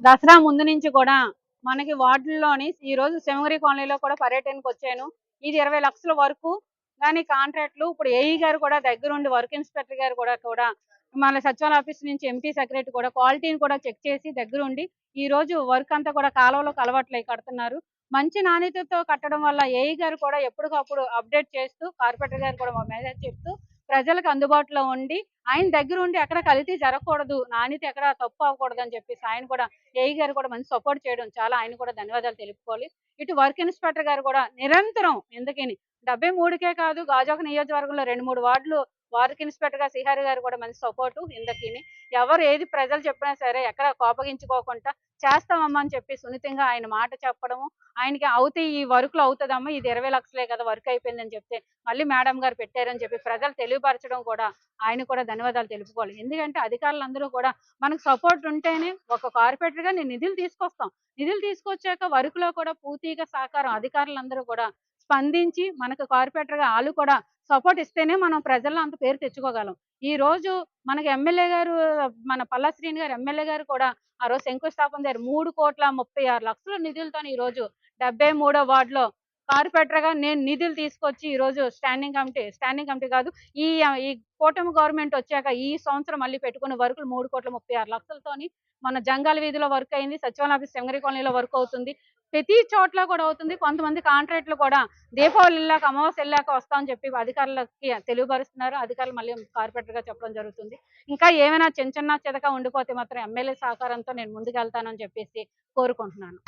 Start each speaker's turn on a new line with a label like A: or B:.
A: దసరా ముందు నుంచి కూడా మనకి వార్డుల్లోని ఈ రోజు శివగిరి కాలనీలో కూడా పర్యటనకు వచ్చాను. ఇది ఇరవై లక్షల వరకు కానీ కాంట్రాక్ట్లు ఇప్పుడు ఏఈ గారు కూడా దగ్గరుండి వర్క్ ఇన్స్పెక్టర్ గారు కూడా కూడా మన సచివాలయ ఆఫీస్ నుంచి ఎంపీ సెక్రటరీ కూడా క్వాలిటీని కూడా చెక్ చేసి దగ్గరుండి ఈ రోజు వర్క్ అంతా కూడా కాలువలో కలవట్లే కడుతున్నారు. మంచి నాణ్యతతో కట్టడం వల్ల ఏఈ గారు కూడా ఎప్పటికప్పుడు అప్డేట్ చేస్తూ కార్పొరేటర్ గారు కూడా మెసేజ్ చెప్తూ ప్రజలకు అందుబాటులో ఉండి ఆయన దగ్గర ఉండి ఎక్కడ కల్తీ జరగకూడదు నాణ్యత ఎక్కడ తప్పు అవ్వకూడదు అని చెప్పేసి ఆయన కూడా ఏఈ గారు కూడా మంచి సపోర్ట్ చేయడం చాలా ఆయన కూడా ధన్యవాదాలు తెలుపుకోవాలి. ఇటు వర్క్ ఇన్స్పెక్టర్ గారు కూడా నిరంతరం ఎందుకని డెబ్బై మూడుకే కాదు గాజోక నియోజకవర్గంలో రెండు మూడు వార్డులు వారికి ఇన్స్పెక్టర్గా శ్రీహరి గారు కూడా మంచి సపోర్టు ఇందకిని ఎవరు ఏది ప్రజలు చెప్పినా సరే ఎక్కడ కోపగించుకోకుండా చేస్తామమ్మా అని చెప్పి సున్నితంగా ఆయన మాట చెప్పడము ఆయనకి అవుతాయి ఈ వర్క్లో అవుతుందమ్మా ఇది ఇరవై లక్షలే కదా వర్క్ అయిపోయిందని చెప్తే మళ్ళీ మేడం గారు పెట్టారని చెప్పి ప్రజలు తెలియపరచడం కూడా ఆయన కూడా ధన్యవాదాలు తెలుపుకోవాలి. ఎందుకంటే అధికారులందరూ కూడా మనకు సపోర్ట్ ఉంటేనే ఒక కార్పొరేటర్గా నేను నిధులు తీసుకొస్తాం. నిధులు తీసుకొచ్చాక వర్క్లో కూడా పూర్తిగా సహకారం అధికారులందరూ కూడా స్పందించి మనకు కార్పొరేటర్గా వాళ్ళు కూడా సపోర్ట్ ఇస్తేనే మనం ప్రజల్లో అంత పేరు తెచ్చుకోగలం. ఈ రోజు మనకి ఎమ్మెల్యే గారు మన పల్లా శ్రీని గారు ఎమ్మెల్యే గారు కూడా ఆ రోజు శంకుస్థాపన దగ్గర మూడు కోట్ల ముప్పై ఆరు లక్షల నిధులతో ఈ రోజు డెబ్బై మూడో వార్డులో కార్పొరేటర్గా నేను నిధులు తీసుకొచ్చి ఈ రోజు స్టాండింగ్ కమిటీ స్టాండింగ్ కమిటీ కాదు ఈ ఈ కూటమి గవర్నమెంట్ వచ్చాక ఈ సంవత్సరం మళ్ళీ పెట్టుకున్న వర్కులు మూడు కోట్ల ముప్పై ఆరు లక్షలతోని మన జంగాల వీధిలో వర్క్ అయింది సచివాలయ ఆఫీస్ శంగరి కాలనీలో వర్క్ అవుతుంది. ప్రతి చోట్ల కూడా అవుతుంది. కొంతమంది కాంట్రాక్టులు కూడా దీపావళి వెళ్ళాక అమావాస్య వెళ్ళాక వస్తామని చెప్పి అధికారులకి తెలియపరుస్తున్నారు. అధికారులు మళ్ళీ కార్పొరేటర్గా చెప్పడం జరుగుతుంది. ఇంకా ఏమైనా చిన్న చిన్న చితక ఉండిపోతే మాత్రం ఎమ్మెల్యే సహకారంతో నేను ముందుకెళ్తానని చెప్పేసి కోరుకుంటున్నాను.